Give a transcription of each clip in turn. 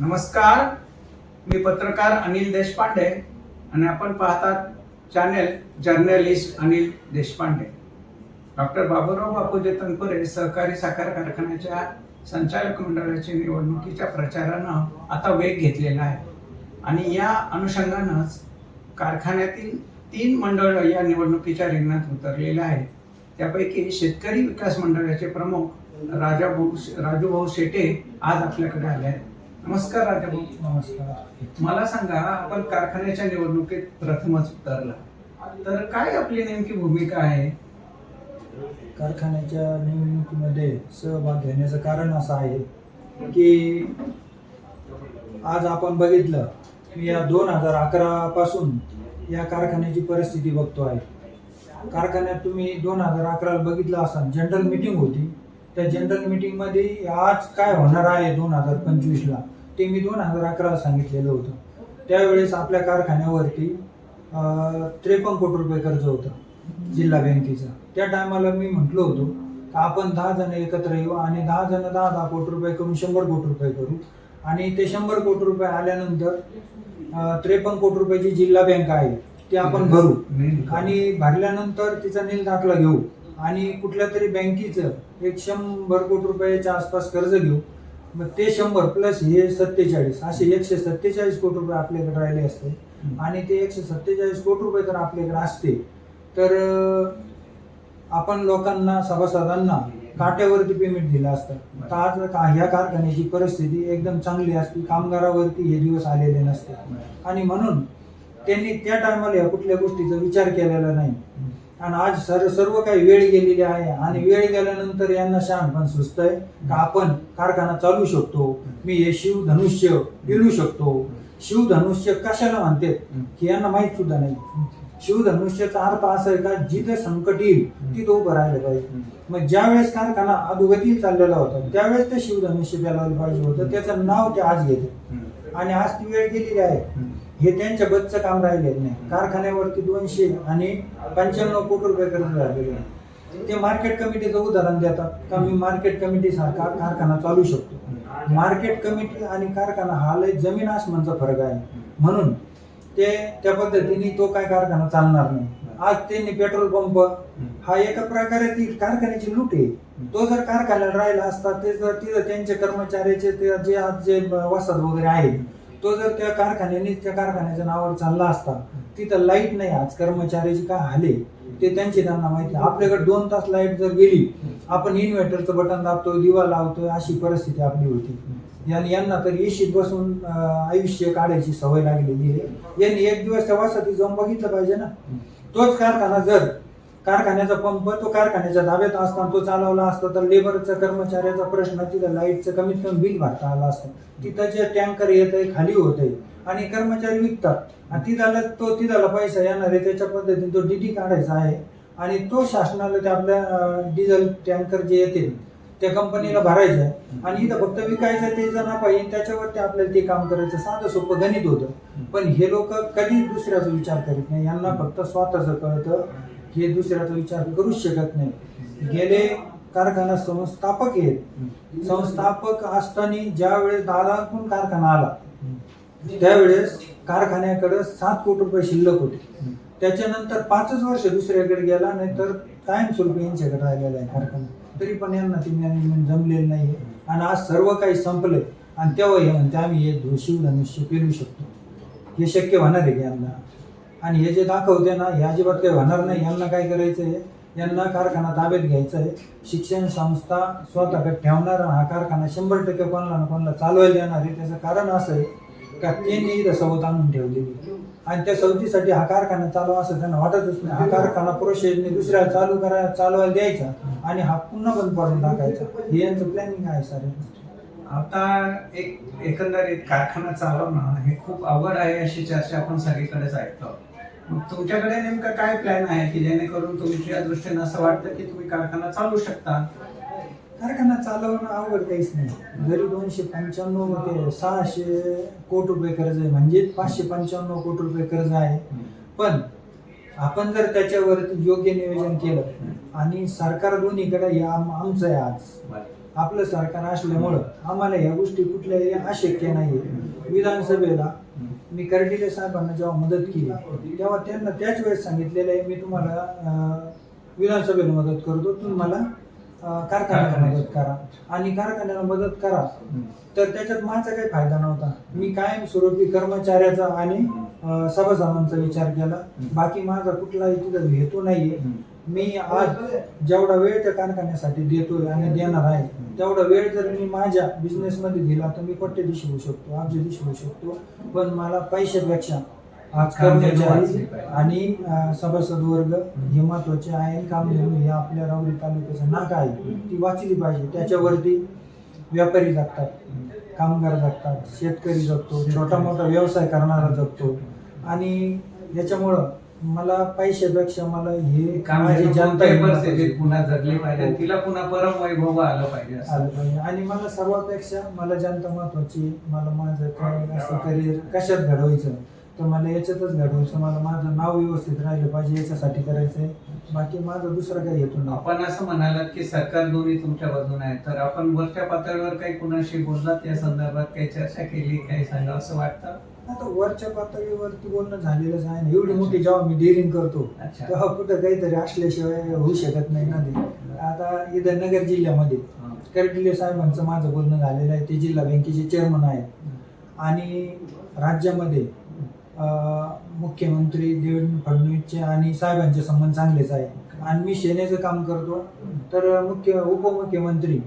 नमस्कार. मी पत्रकार अनिल देशपांडे आणि आपण पाहतात channel journalist Anil Deshpande. Doctor Baburao Bapuji Tanpure सहकारी साखर कारखान्याच्या संचालक मंडळाच्या निवडणुकीच्या प्रचारानं आता वेग घेतलेला आहे. आणि या अनुषंगानंच कारखान्यातील तीन मंडळं या निवडणुकीच्या रिंगणात उतरलेले आहेत. त्यापैकी शेतकरी विकास मंडळाचे प्रमुख राजा भाऊ राजूभाऊ शेटे आज आपल्याकडे आले आहेत. नमस्कार राजाभाऊ नमस्कार. मला सांगा आपण कारखान्याच्या निवडणुकीत प्रथमच उतरला. तर काय आपली नेमकी भूमिका आहे? कारखान्याच्या निवडणुकीमध्ये सहभाग घेण्याचं कारण असं आहे की आज आपण बघितलं की या दोन हजार अकरा पासून या कारखान्याची परिस्थिती बघतो आहे. कारखान्यात तुम्ही दोन हजार अकराला बघितलं असाल जनरल मीटिंग होती. त्या जनरल मीटिंगमध्ये आज काय होणार आहे दोन हजार पंचवीसला? ते मी दोन हजार अकरा सांगितलेलं होतं. त्यावेळेस आपल्या कारखान्यावरती त्रेपन्न कोटी रुपये कर्ज होतं जिल्हा बँकेचं. त्या टायमाला मी म्हटलो होतो का आपण दहा जण एकत्र येऊ आणि दहा जण दहा दहा कोटी रुपये करून शंभर कोटी रुपये करू? आणि ते शंभर कोटी रुपये आल्यानंतर त्रेपन्न कोटी रुपयाची जिल्हा बँक आहे ती आपण भरू. आणि भरल्यानंतर तिचा नील दाखला घेऊ आणि कुठल्या तरी बँकेचं एक शंभर कोटी रुपयाच्या आसपास कर्ज घेऊ. मग ते शंभर प्लस हे सत्तेचाळीस असे एकशे सत्तेचाळीस कोटी रुपये आपल्याकडे राहिले असते. आणि ते एकशे सत्तेचाळीस कोटी रुपये जर आपल्याकडे असते तर आपण लोकांना सभासदांना काट्यावरती पेमेंट दिलं असतं. तर आज का ह्या कारखान्याची परिस्थिती एकदम चांगली असती कामगारावरती हे दिवस आलेले नसते. आणि म्हणून त्यांनी त्या टायमाला या कुठल्या गोष्टीचा विचार केलेला नाही. आणि आज सर सर्व काही वेळ गेलेली आहे. आणि वेळ गेल्यानंतर यांना शहाणपण सुचतंय का आपण कारखाना चालू शकतो. मी हे शिवधनुष्य पिळू शकतो. शिवधनुष्य कशाला म्हणते? की यांना माहीत सुद्धा नाही. शिवधनुष्याचा अर्थ असा आहे का? जिथे संकट येईल तिथं उभं राहिलं पाहिजे. मग ज्या वेळेस कारखाना अधोगती चाललेला होता त्यावेळेस ते शिवधनुष्य पेलायला पाहिजे होतं. त्याचं नाव ते आज घेते. आणि आज ती वेळ गेलेली आहे. हे त्यांच्या बदचं काम राहिलेलं नाही. कारखान्यावरती दोनशे आणि पंच्याण्णव कोटी रुपये कर्ज झालेले आहे ते मार्केट कमिटीचं उदाहरण देतात का मी मार्केट कमिटी सारखा कारखाना चालू शकतो. मार्केट कमिटी आणि कारखाना हा लय जमीन आसमानचा फरक आहे. म्हणून ते त्या पद्धतीने तो काय कारखाना चालणार नाही. आज त्यांनी पेट्रोल पंप हा एका प्रकारे ती कारखान्याची लूट आहे. तो जर कारखान्यात राहिला असता ते जर तिथं त्यांचे कर्मचाऱ्याचे ते जे आज जे वसाहत वगैरे आहे तो जर त्या कारखान्याने त्या कारखान्याच्या नावावर चालला असता तिथं लाइट नाही. आज कर्मचाऱ्याची काय आले ते त्यांचे त्यांना माहिती आहे. आपल्याकडे दोन तास लाइट जर गेली आपण इन्व्हर्टरचं बटन दाबतोय दिवा लावतोय अशी परिस्थिती आपली होती. आणि यांना तर एशीत बसून आयुष्य काढायची सवय लागलेली आहे. यांनी एक दिवस त्या वसाहतीत जाऊन बघितलं पाहिजे ना. तोच कारखाना जर कारखान्याचा पंप तो कारखान्याच्या ताब्यात असताना तो चालवला असता. तर लेबरचा कर्मचाऱ्याचा प्रश्न तिथं लाईटचं कमीत कमी बिल भरता आलं असतं. तिथं जे टँकर येत आहे खाली होत आहे आणि कर्मचारी विकतात. आणि तिथाला तो तिथाला पैसा येणार आहे त्याच्या पद्धतीने तो डीटी काढायचा आहे. आणि तो शासनाला ते आपल्या डिझेल टँकर जे येतील त्या कंपनीला भरायचं आहे. आणि इथं फक्त विकायचं ते जर नफा येईल त्याच्यावरती आपल्याला ते काम करायचं. साधं सोपं गणित होतं. पण हे लोक कधी दुसऱ्याचा विचार करीत नाही. यांना फक्त स्वतःचं कळतं. हे दुसऱ्याचा विचार करूच शकत नाही. गेले कारखाना संस्थापक आहेत. संस्थापक असताना ज्या वेळेस दादाकडून कारखाना आला त्यावेळेस कारखान्याकडे सात कोटी रुपये शिल्लक होते. त्याच्यानंतर पाचच वर्ष दुसऱ्याकडे गेला नाहीतर कायमस्वरूपी यांच्याकडे राहिलेला आहे कारखाना. तरी पण यांना ती मॅनेजमेंट जमलेलं नाही. आणि आज सर्व काही संपलंय. आणि तेव्हा हे म्हणते आम्ही हे धुशीव धनुष्य पेरू शकतो. हे शक्य होणार आहे की यांना? आणि हे जे दाखवते ना हे अजिबात काही होणार नाही. यांना काय करायचं आहे यांना कारखाना ताब्यात घ्यायचा आहे शिक्षण संस्था स्वतःकडे ठेवणार आणि हा कारखाना शंभर टक्के कोणाला ना कोणाला चालवायला देणार आहे. त्याचं कारण असं आहे का त्यांनी इथं सवत आणून ठेवलेली आणि त्या सवतीसाठी हा कारखाना चालवा असं त्यांना वाटतच नाही. हा कारखाना प्रोसेसने दुसऱ्या चालू करा चालवायला द्यायचा आणि हा पुन्हा बंद पडून टाकायचा. हे यांचं प्लॅनिंग आहे सर आता एक एकंदरीत कारखाना चालवणं हे खूप अवघड आहे अशी चर्चा आपण सगळीकडेच ऐकतो. तुमच्याकडे नेमका काय प्लॅन आहे की जेणेकरून तुमच्या दृष्टीने असं वाटतं की तुम्ही कारखाना चालू शकता? कारखाना चालवणं अवघड काहीच नाही. जरी दोनशे पंच्याण्णव ते सहाशे कोटी रुपये कर्ज आहे म्हणजे पाचशे पंच्याण्णव कोटी रुपये कर्ज आहे. पण आपण जर त्याच्यावरती योग्य नियोजन केलं आणि सरकार दोन्हीकडे या आमचं आहे आज. आपलं सरकार असल्यामुळं आम्हाला या गोष्टी कुठल्याही अशक्य नाही विधानसभेला मी कर्डिले साहेबांना जेव्हा मदत केली तेव्हा त्यांना त्याच वेळेस सांगितलेलं आहे मी तुम्हाला विधानसभेला मदत करतो तुम्ही मला कारखान्याला मदत करा. आणि कारखान्याला मदत करा. तर त्याच्यात माझा काही फायदा नव्हता. मी कायमस्वरूपी कर्मचाऱ्याचा आणि सभासदांचा विचार केला. बाकी माझा कुठलाही तिथं हेतू नाहीये. मी आज जेवढा वेळ त्या कारखान्यासाठी देतोय आणि देणार आहे तेवढा वेळ जर मी माझ्या बिझनेस मध्ये दिला तर मी कोट्यधीश होऊ शकतो अब्जधीश होऊ शकतो. पण मला पैशापेक्षा आज कामधेनू वाचली कर्मचारी पाहिजे. आणि अं, सभासद वर्ग हे महत्त्वाचे आहे आणि कामधेनू हे आपल्या रावरी तालुक्याचं नाक आहे ती वाचली पाहिजे त्याच्यावरती व्यापारी जगतात कामगार जगतात शेतकरी जगतो छोटा मोठा व्यवसाय करणारा जगतो आणि याच्यामुळं मला पैशापेक्षा मला हे काम माझी जनता परिस्थितीत. पुन्हा जगली पाहिजे आणि तिला पुन्हा परम वैभव आलं पाहिजे असं. आलं पाहिजे आणि मला सर्वापेक्षा मला जनता महत्वाची मला माझं काय असं करिअर कशात घडवायचं तर मला याच्यातच घडवायचं मला माझं नाव व्यवस्थित राहिलं पाहिजे याच्यासाठी करायचंय. बाकी माझं दुसरं काही हेतू नाही. आपण असं म्हणालात की सरकार दोन्ही तुमच्या बाजूने आहे तर आपण वरच्या पातळीवर काही कुणाशी बोललात? या संदर्भात काही चर्चा केली काही सांगा असं वाटतं? आता वरच्या पातळीवरती बोलणं झालेलंच आहे ना. एवढी मोठी जेव्हा मी डेअरिंग करतो. अच्छा. तेव्हा कुठं काहीतरी असल्याशिवाय होऊ शकत नाही ना ते. आता इथं नगर जिल्ह्यामध्ये हा. साहेबांचं माझं बोलणं झालेलं आहे. ते जिल्हा बँकेचे चेअरमन आहेत. आणि राज्यामध्ये मुख्यमंत्री देवेंद्र फडणवीसचे आणि साहेबांचे संबंध चांगलेच आहे. आणि मी सेनेचं काम करतो. तर मुख्य उपमुख्यमंत्री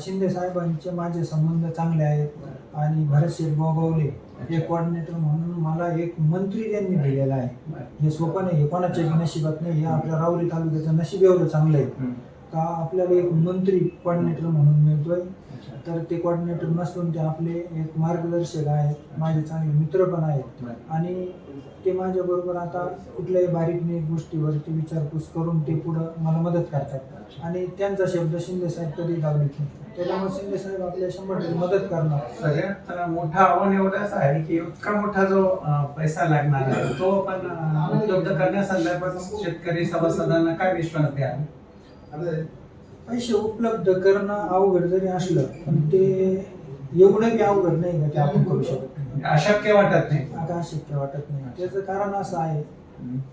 शिंदे साहेबांचे माझे संबंध चांगले आहेत आणि भरत शेठ गोगावले हे कोऑर्डिनेटर म्हणून मला एक मंत्री त्यांनी दिलेला आहे. हे सोपं नाही हे कोणाच्या नशिबात नाही. हे आपल्या रावरी तालुक्याचं नशीब एवढं चांगलं आहे. का आपल्याला एक मंत्री कोऑर्डिनेटर म्हणून मिळतोय. तर ते कोऑर्डिनेटर नसून ते आपले एक मार्गदर्शक आहेत माझे चांगले मित्र पण आहेत. आणि ते माझ्या बरोबर आता कुठल्याही बारीक गोष्टीवरती विचारपूस करून ते पुढं मला मदत करतात. आणि त्यांचा शब्द शिंदे साहेब कधी लावलीत नाही. त्याच्यामुळे शिंदे साहेब आपल्या शंभर टक्के मदत करणार. सगळ्यात मोठं आव्हान एवढंच आहे की इतका मोठा जो पैसा लागणार आहे तो आपण अं, उपलब्ध करण्यासंदर्भात शेतकरी सभासदांना काय विश्वास द्याल? पैसे उपलब्ध करणं अवघड जरी असलं पण ते एवढं बी अवघड नाही का ते आपण करू शकत नाही. अशक्य वाटत नाही. आता अशक्य वाटत नाही. त्याचं कारण असं आहे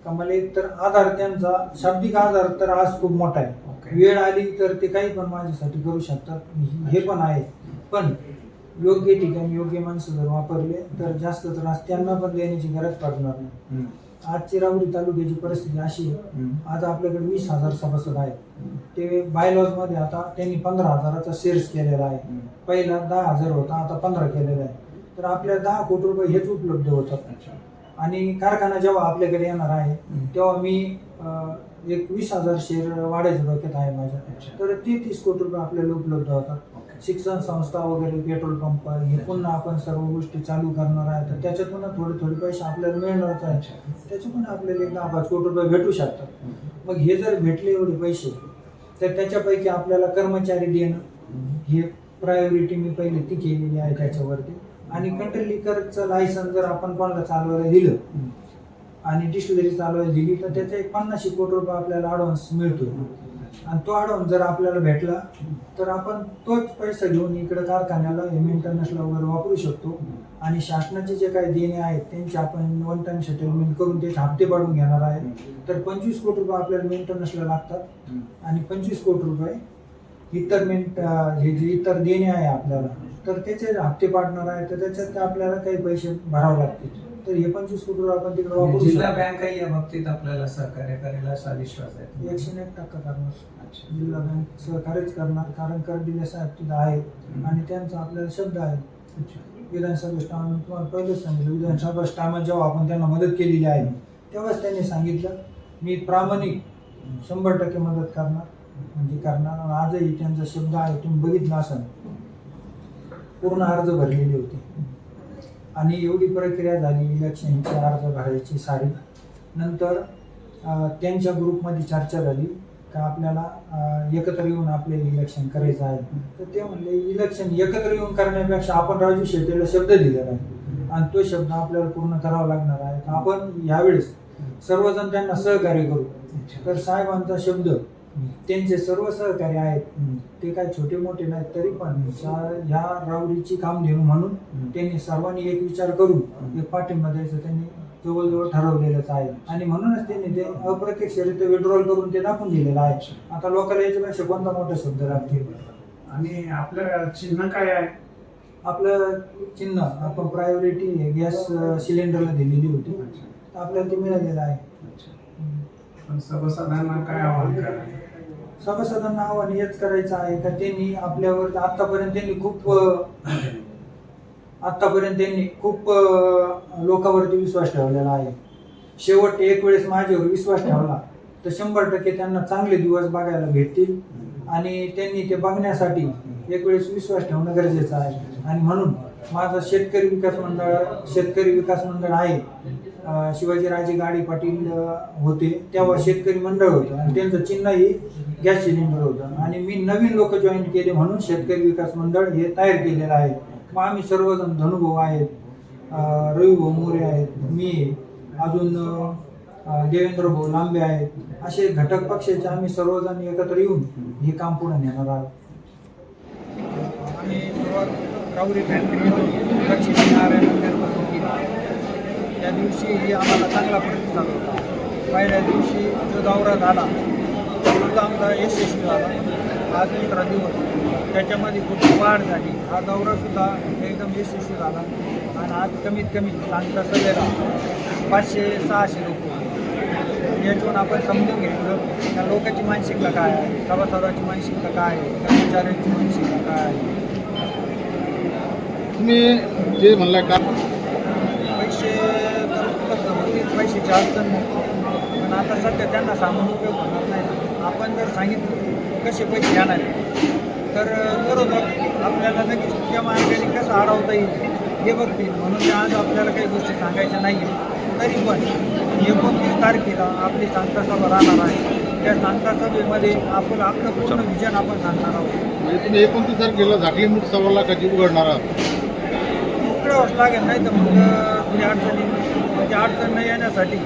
का मला एक तर आधार त्यांचा शाब्दिक आधार तर आज खूप मोठा आहे. ओके. वेळ आली तर ते काही पण माझ्यासाठी करू शकतात. हे पण आहे. पण योग्य ठिकाणी योग्य माणसं जर वापरले तर जास्त त्रास त्यांना पण देण्याची गरज पडणार नाही. आजची राहुरी तालुक्याची परिस्थिती अशी आहे. आज आपल्याकडे वीस हजार सभासद आहेत ते बायलॉजमध्ये आता त्यांनी पंधरा हजाराचा शेअर्स केलेला आहे. पहिला दहा हजार होता आता पंधरा केलेला आहे तर आपल्या दहा कोटी रुपये हेच उपलब्ध होतात. आणि कारखाना जेव्हा आपल्याकडे येणार आहे. तेव्हा मी एक वीस हजार शेअर वाढायचं डोक्यात आहे माझ्या. तर ते तीस कोटी रुपये आपल्याला उपलब्ध होतात ओके. शिक्षण संस्था वगैरे पेट्रोल पंप हे पुन्हा आपण सर्व गोष्टी चालू करणार आहे. तर त्याच्यातून थोडे थोडे पैसे आपल्याला मिळणारच आहे. त्याच्यातून आपल्याला एक दहा पाच कोटी रुपये भेटू शकतात. मग हे जर भेटले एवढे पैसे तर त्याच्यापैकी आपल्याला कर्मचारी देणं हे प्रायोरिटी मी पहिले ती केलेली आहे त्याच्यावरती. आणि कंट्री लिकरचं लायसन जर आपण कोणाला चालवायला दिलं. आणि डिस्टिलरी चालवायला दिली तर त्याचा एक पन्नासशे कोटी रुपये आपल्याला ॲडव्हान्स मिळतो आणि तो ॲडव्हान्स जर आपल्याला भेटला तर आपण तोच पैसा घेऊन इकडे कारखान्याला मेंटेनन्सला वगैरे वापरू शकतो. आणि शासनाचे जे काही देणे आहेत त्यांचे आपण वन टाइम सेटलमेंट करून त्याचे हप्ते पाडून घेणार आहे. तर पंचवीस कोटी रुपये आपल्याला मेंटेनन्सला लागतात. आणि पंचवीस कोटी रुपये इतर मेंट हे जे इतर देणे आहे आपल्याला तर त्याचे हप्ते पाडणार आहे. तर त्याच्यात आपल्याला काही पैसे भरावे लागतील. तर हे पंचवीस कोटी रुपये आपण तिकडे वापरू जिल्हा शकतो. बँक या बाबतीत आपल्याला सहकार्य करेल असा विश्वास आहे एकशे एक टक्का करणार. अच्छा. जिल्हा बँक सहकार्यच करणार कारण करदिले साहेब तिथं आहेत आणि त्यांचा आपल्याला शब्द आहे. अच्छा. विधानसभा स्टाम तुम्हाला पहिलेच सांगितलं. विधानसभा स्टामात जेव्हा आपण त्यांना मदत केलेली आहे तेव्हाच त्यांनी सांगितलं मी प्रामाणिक शंभर टक्के मदत करणार म्हणजे करणार. आणि आजही त्यांचा शब्द आहे तुम्ही बघितलं असाल. पूर्ण अर्ज भरलेले होते. आणि एवढी प्रक्रिया झाली इलेक्शनची अर्ज भरायची सारी. नंतर त्यांच्या ग्रुपमध्ये चर्चा झाली का आपल्याला एकत्र येऊन आपले इलेक्शन करायचं आहे. तर ते म्हणले इलेक्शन एकत्र येऊन करण्यापेक्षा आपण राजू शेट्टीला शब्द दिलेला आहे आणि तो शब्द आपल्याला पूर्ण करावा लागणार आहे. तर आपण यावेळेस सर्वजण त्यांना सहकार्य करू. तर साहेबांचा शब्द त्यांचे सर्व सहकारी आहेत. ते काय छोटे मोठे नाहीत तरी पण ह्या रावरीची कामधेनू म्हणून त्यांनी सर्वांनी एक विचार करून एक पाठिंबा द्यायचं त्यांनी जवळजवळ ठरवलेलंच आहे. आणि म्हणूनच त्यांनी ते अप्रत्यक्षरित्या विड्रॉल करून ते दाखवून दिलेलं आहे. आता लोकांना याच्यापेक्षा कोणता मोठा शब्द लागतील? आणि आपलं चिन्ह काय आहे? आपलं चिन्ह आपण प्रायोरिटी गॅस सिलेंडरला दिलेली होती. आपल्याला ते मिळालेलं आहे. पण सभासदांना काय आव्हान करायचं? सभासदांना आव्हान हेच करायचं आहे. का त्यांनी आपल्यावर आतापर्यंत त्यांनी खूप आतापर्यंत त्यांनी खूप लोकांवरती विश्वास ठेवलेला आहे. शेवट एक वेळेस माझ्यावर विश्वास ठेवला तर शंभर टक्के त्यांना चांगले दिवस बघायला भेटतील. आणि त्यांनी ते बघण्यासाठी एक वेळेस विश्वास ठेवणं गरजेचं आहे. आणि म्हणून माझा शेतकरी विकास मंडळ शेतकरी विकास मंडळ आहे. शिवाजीराजे गाडी पाटील होते. तेव्हा शेतकरी मंडळ होतं. आणि त्यांचं चिन्हही गॅस सिलेंडर होतं. आणि मी नवीन लोक जॉईन केले म्हणून शेतकरी विकास मंडळ हे तयार केलेलं आहे. मग आम्ही सर्वजण धनुभाऊ आहेत अं, रविभाऊ मोरे आहेत मी आहे. अजून देवेंद्र भाऊ लांबे आहेत. असे घटक पक्षाचे आम्ही सर्वजण एकत्र येऊन हे काम पुढे नेणार आहोत. आम्ही सुरुवात राऊरी लक्ष्मी नारायण मंदिरपासून त्या दिवशी आम्हाला चांगला प्रतिसाद होता. पहिल्या दिवशी जो दौरा झाला सुद्धा आमचा यशस्वी झाला. आज दुसरा दिवस. त्याच्यामध्ये खूप वाढ झाली. हा दौरा सुद्धा एकदम यशस्वी झाला. आणि आज कमीत कमी सांगता सभेला पाचशे सहाशे लोक याच्यातून आपण समजून घ्यायचं त्या लोकांची मानसिकता काय आहे? सभासदाची मानसिकता काय आहे? कर्मचाऱ्यांची मानसिकता काय आहे? तुम्ही जे म्हणला का पैसे पैशाची अडचण नाही. पण आता सध्या त्यांना सामान उपयोग होणार नाही. आपण जर सांगितलं कसे पैसे घेणार आहे, तर विरोधक आपल्याला नक्कीच त्या मार्गाने कसं अडवता येईल हे बघतील म्हणून आज आपल्याला काही गोष्टी सांगायच्या नाही तरी पण एकोणतीस तारखेला आपली सांगता सभा राहणार आहे. त्या सांगता सभेमध्ये आपण आपलं पूर्ण विजन आपण सांगणार आहोत. म्हणजे तुम्ही एकोणतीस तारखेला झाकली मुठ सव्वा लाखाची उघडणार आहात? उकडावंच लागेल नाही तर मग थोडी अडचणी म्हणजे अडचण नाही येण्यासाठी.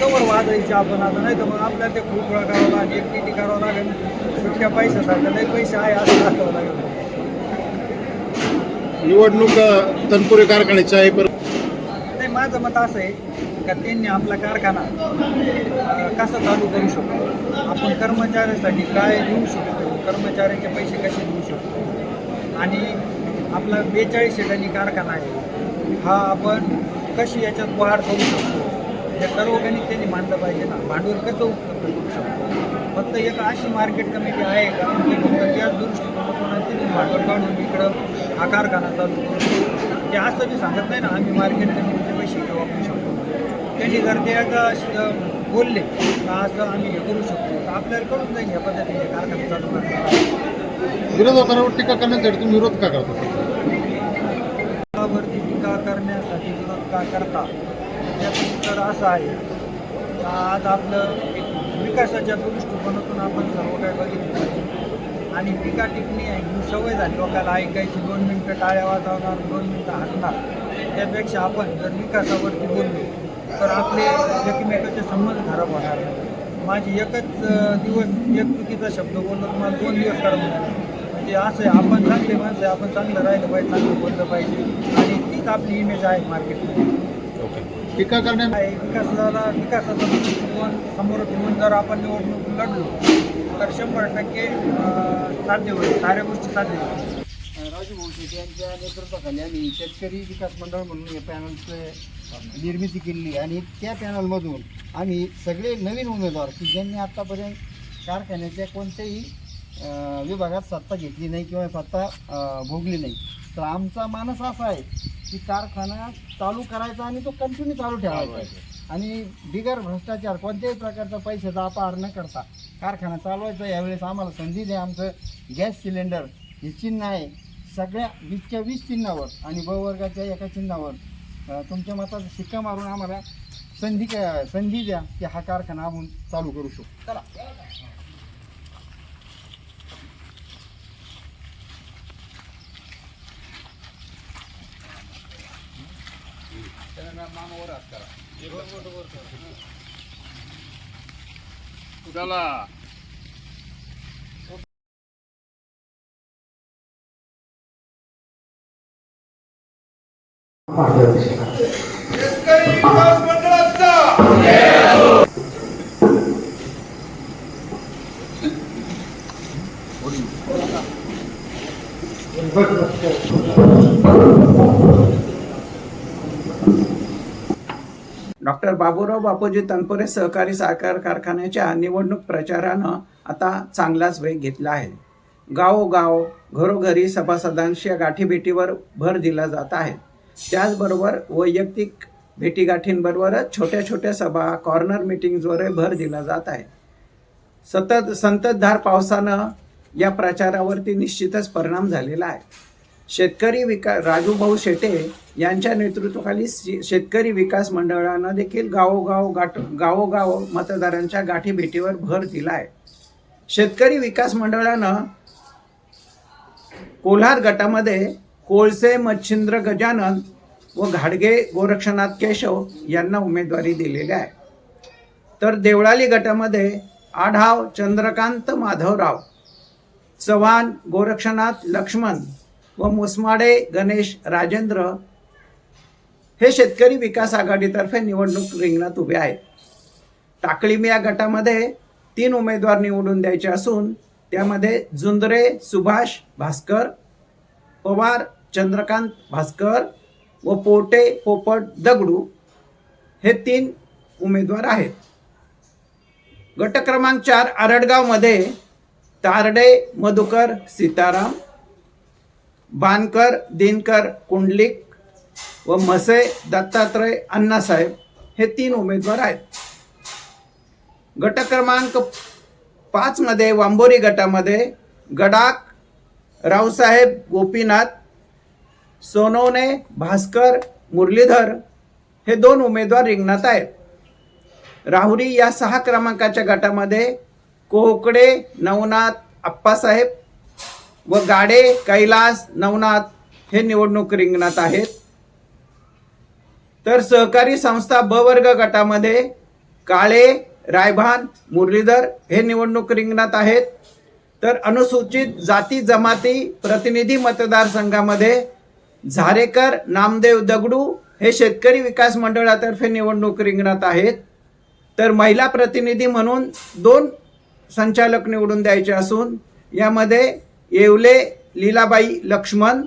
कवर वाजायची आपण आता नाही तर मग आपल्याला ते खूप वेळा करावं लागेल एकटी करावं लागेल? सुट्ट्या पैशासारखं नाही पैसे आहे असं दाखवावं लागेल. निवडणूक तनपुरे कारखान्याची आहे पर नाही माझं मत असं आहे का त्यांनी आपला कारखाना कसा चालू करू शकतो? आपण कर्मचाऱ्यासाठी काय देऊ शकतो? कर्मचाऱ्याचे पैसे कसे देऊ शकतो? आणि आपला बेचाळीस शेटांनी कारखाना आहे हा आपण कशी याच्यात वाढ करू शकतो? हे सर्व गणित त्यांनी मांडलं पाहिजे ना. भांडवल कसं उपलब्ध करू शकतो? फक्त एक अशी मार्केट कमिटी आहे का? त्याच दृष्टिकोनातून त्यांनी भांडवल काढून इकडं हा कारखाना चालू करू ते असं मी सांगत नाही ना आम्ही मार्केट कमिटीचे पैसे इकडे वापरू शकतो. त्यांनी जर ते श- बोलले तर असं आम्ही हे करू शकतो तर आपल्याला कळून जाईल या पद्धतीने कारखाना चालू करणार विरोधकांवर टीका करण्यासाठी तुम्ही विरोध का करता? टीका करण्यासाठी विरोध का करता? सध्याचं चित्र असं आहे. का आज आपलं विकासाच्या दृष्टिकोनातून आपण सर्व काही बघितलं पाहिजे. आणि टीका टिकणी आहे ही सवय झाली. लोकांना ऐकायची दोन मिनटं टाळ्या वाजवणार दोन मिनटं हसणार. त्यापेक्षा आपण जर विकासावरती बोललो तर आपले एकमेकाचे संबंध खराब होणार नाही. माझी एकच दिवस एक चुकीचा शब्द बोललो तुम्हाला दोन दिवस खराब होणार म्हणजे असं आहे आपण चांगले माणसं आहे आपण चांगलं राहिलं पाहिजे चांगलं बोललं पाहिजे. आणि तीच आपली इमेज आहे मार्केटमध्ये टीका करण्या आहे. विकासाला विकासाचा दृष्टिकोन समोर ठेवून जर आपण निवडणूक लढलो तर शंभर टक्के साध्य होईल. साऱ्या गोष्टी साध्य होईल. राजू भाऊ शेटे यांच्या नेतृत्वाखाली आम्ही शेतकरी विकास मंडळ म्हणून या पॅनलचं निर्मिती केलेली आहे. आणि त्या पॅनलमधून आम्ही सगळे नवीन उमेदवार की ज्यांनी आत्तापर्यंत कारखान्याच्या कोणत्याही विभागात सत्ता घेतली नाही किंवा सत्ता भोगली नाही तर आमचा मानस असा आहे की कारखाना चालू करायचा आणि तो कंटिन्यू चालू ठेवायचा. आणि बिगर भ्रष्टाचार कोणत्याही प्रकारचा पैशाचा अपहार न करता कारखाना चालवायचा. यावेळेस आम्हाला संधी द्या आमचं. गॅस सिलेंडर हे चिन्ह आहे. सगळ्या वीसच्या वीस चिन्हावर आणि ब वर्गाच्या एका चिन्हावर तुमच्या मताचा शिक्का मारून आम्हाला संधी क- संधी द्या की हा कारखाना आपण चालू करू शकतो चला. हात करा. चला शेतकरी बाबूराव बापूजी तनपुरे सहकारी साखर कारखान्याच्या निवडणूक प्रचारानं आता चांगलाच वेग घेतला आहे. गावोगाव घरोघरी सभासदांशी गाठीभेटीवर भर दिला जात आहे. त्याचबरोबर वैयक्तिक भेटीगाठींबरोबरच छोट्या छोट्या सभा कॉर्नर मिटिंग्जवरही भर दिला जात आहे. सतत संततधार पावसानं या प्रचारावरती निश्चितच परिणाम झालेला आहे. शेतकरी विका राजूभाऊ शेटे यांच्या नेतृत्वाखाली शेतकरी विकास मंडळानं देखील गावोगाव गाठ गावोगाव मतदारांच्या गाठी भेटीवर भर दिला आहे शेतकरी विकास मंडळानं कोल्हार गटामध्ये कोळसे मच्छिंद्र गजानन व घाडगे गोरक्षनाथ केशव यांना उमेदवारी दिलेली आहे. तर देवळाली गटामध्ये आढाव चंद्रकांत माधवराव चव्हाण गोरक्षनाथ लक्ष्मण व मुसमाडे गणेश राजेंद्र हे शेतकरी विकास आघाडीतर्फे निवडणूक रिंगणात उभे आहेत. टाकळीम या गटामध्ये तीन उमेदवार निवडून द्यायचे असून त्यामध्ये जुंदरे सुभाष भास्कर पवार चंद्रकांत भास्कर व पोटे पोपट दगडू हे तीन उमेदवार आहेत. गट क्रमांक चार आरडगावमध्ये तारडे मधुकर सीताराम बानकर दिनकर कुंडलिक व म्हसे दत्तात्रय अण्णासाहेब हे तीन उमेदवार आहेत. गट क्रमांक पाचमध्ये वांबोरी गटामध्ये गडाक रावसाहेब गोपीनाथ सोनवणे भास्कर मुरलीधर हे दोन उमेदवार रिंगणात आहेत. राहुरी या सहा क्रमांकाच्या गटामध्ये कोहकडे नवनाथ आप्पासाहेब व गाडे कैलास नवनाथ हे निवडणूक रिंगणात आहेत. तर सहकारी संस्था ब वर्ग गटामध्ये काळे रायभान मुरलीधर हे निवडणूक रिंगणात आहेत. तर अनुसूचित जाती जमाती प्रतिनिधी मतदारसंघामध्ये झारेकर नामदेव दगडू हे शेतकरी विकास मंडळातर्फे निवडणूक रिंगणात आहेत. तर महिला प्रतिनिधी म्हणून दोन संचालक निवडून द्यायचे असून यामध्ये येवले लीलाबाई लक्ष्मण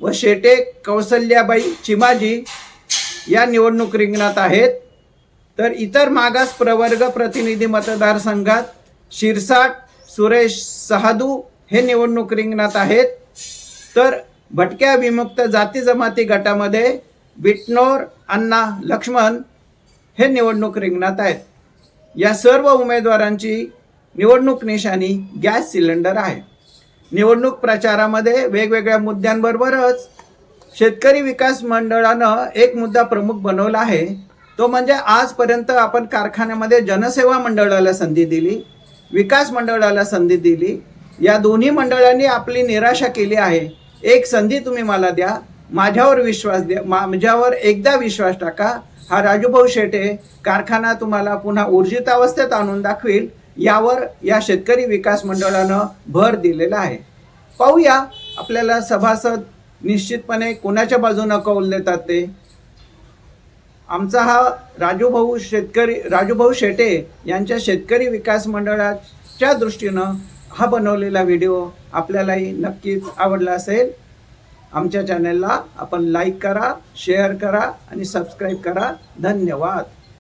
व शेटे कौसल्याबाई चिमाजी या निवडणूक रिंगणात आहेत. तर इतर मागास प्रवर्ग प्रतिनिधी मतदारसंघात शिरसाट सुरेश सहादू हे निवडणूक रिंगणात आहेत. तर भटक्या विमुक्त जाती जमाती गटामध्ये बिटनोर अण्णा लक्ष्मण हे निवडणूक रिंगणात आहेत. या सर्व उमेदवारांची निवडणूक निशाणी गॅस सिलेंडर आहे. निवडणूक प्रचारामध्ये वेगवेगळ्या मुद्द्यांबरोबरच शेतकरी विकास मंडळानं एक मुद्दा प्रमुख बनवला आहे. तो म्हणजे आजपर्यंत आपण कारखान्यामध्ये जनसेवा मंडळाला संधी दिली विकास मंडळाला संधी दिली. या दोन्ही मंडळांनी आपली निराशा केली आहे. एक संधी तुम्ही मला द्या माझ्यावर विश्वास द्या माझ्यावर एकदा विश्वास टाका. हा राजूभाऊ शेटे कारखाना तुम्हाला पुन्हा ऊर्जित अवस्थेत आणून दाखवील. यावर या शेतकरी विकास मंडळानं भर दिलेला आहे. पाहूया आपल्याला सभासद निश्चितपणे कोणाच्या बाजूनं कौल देतात ते. आमचा हा राजूभाऊ शेतकरी राजूभाऊ शेटे यांच्या शेतकरी विकास मंडळाच्या दृष्टीनं हा बनवलेला व्हिडिओ आपल्यालाही नक्कीच आवडला असेल. आमच्या चॅनलला आपण लाईक करा शेअर करा आणि सबस्क्राईब करा. धन्यवाद.